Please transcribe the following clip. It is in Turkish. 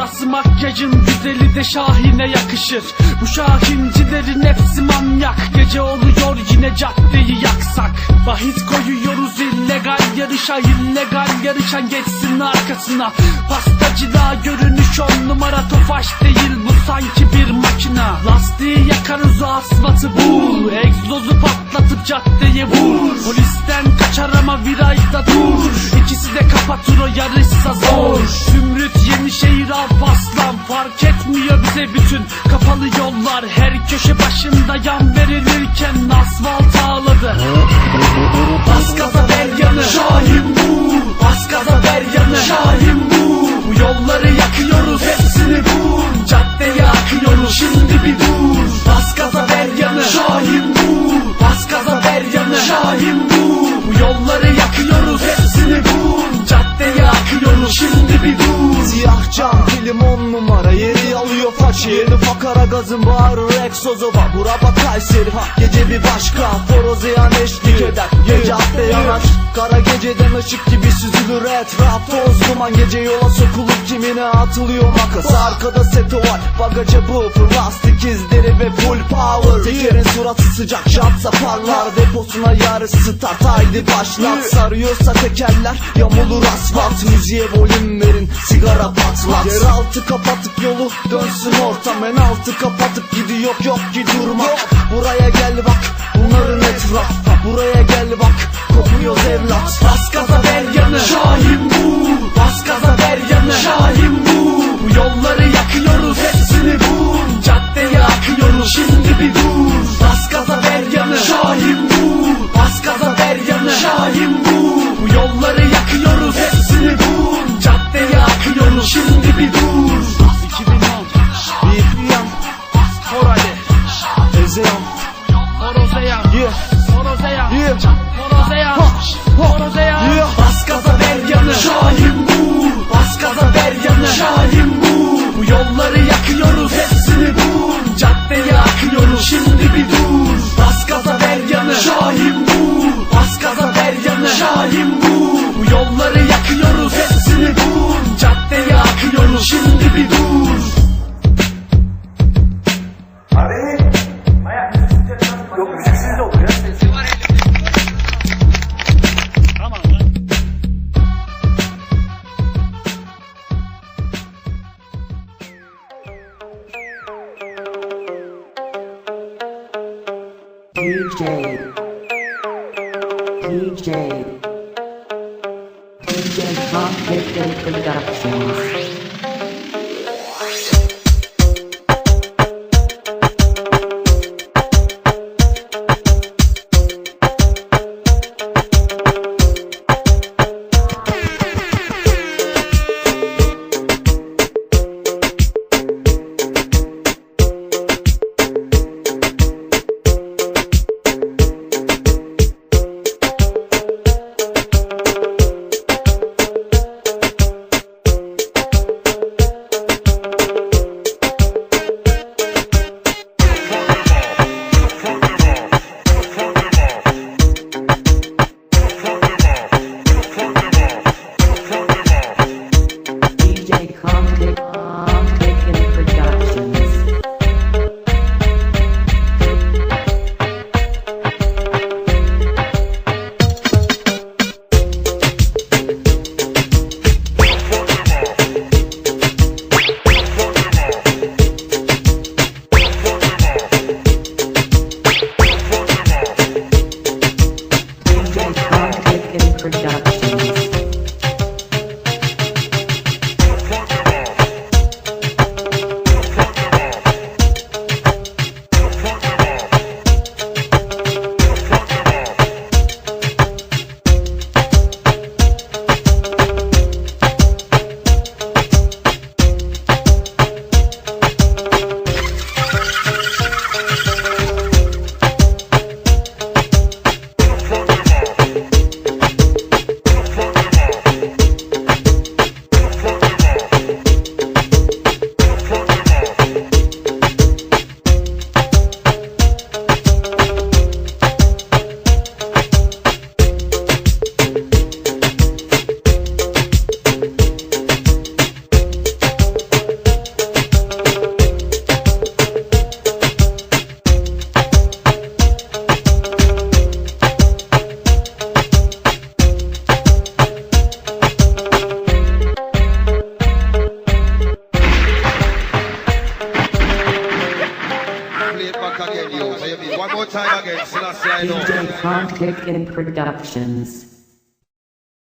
burası makyajın güzeli de Şahin'e yakışır. Bu Şahincilerin hepsi manyak. Gece oluyor yine caddeyi yaksak. Bahis koyuyoruz illegal yarışa illegal yarışan geçsin arkasına Pastacılığa görünüş on numara tofaş değil bu sanki bir makina. Lastiği yakarız asfaltı bul Egzozu patlatıp caddeye vur. Polisten kaçar ama virajda dur İkisi de kapatır o yarışsa zor Zümrüt Yenişehir Alparslan Fark etmiyor bize bütün. Kapalı yollar Her köşe başında yan verilirken asfalt ağladı. Bas gaza ver yanı Şahin bir Siyah cam film on numara. Yeri alıyor façı Yeni fakara gazın bağırır egzozu var Bura bak Kayseri. Gece bir başka Forozeyan eşlik Kara geceden ışık gibi süzülür etraf Toz duman gece yola sokulup kimine atılıyor makas. Arkada seti var bagajı bu Lastik izleri ve full power. Tekerin suratı sıcak jantsa parlar Deposuna yarış start haydi başlat. Sarıyorsa tekerler yamulur asfalt. Müziğe volüm verin sigara patlat. Yeraltı kapatıp yolu dönsün ortam. En altı kapatıp gidiyor yok ki durmak. Buraya gel bak bunların etraf Buraya gel bak kopuyoruz evlat Bas gaza ver yanı. Şahin bu Bas gaza ver yanı. Şahin bu Bu yolları yakıyoruz hepsini vur. Caddeye akıyoruz şimdi bir dur. Bas gaza ver yanı. Şahin bu Bas gaza ver yanı. Şahin bu Bu yolları yakıyoruz hepsini vur. Caddeye akıyoruz şimdi bir dur. 2010 Bir yan. Ezeyan. Horozeyan Yeah Yeah yeah. Bas gaza ver Şahin bu Bas gaza ver Şahin DJ DJ DJ Hot Victory Productions time again, Selassie, I. DJ Conflict in Productions.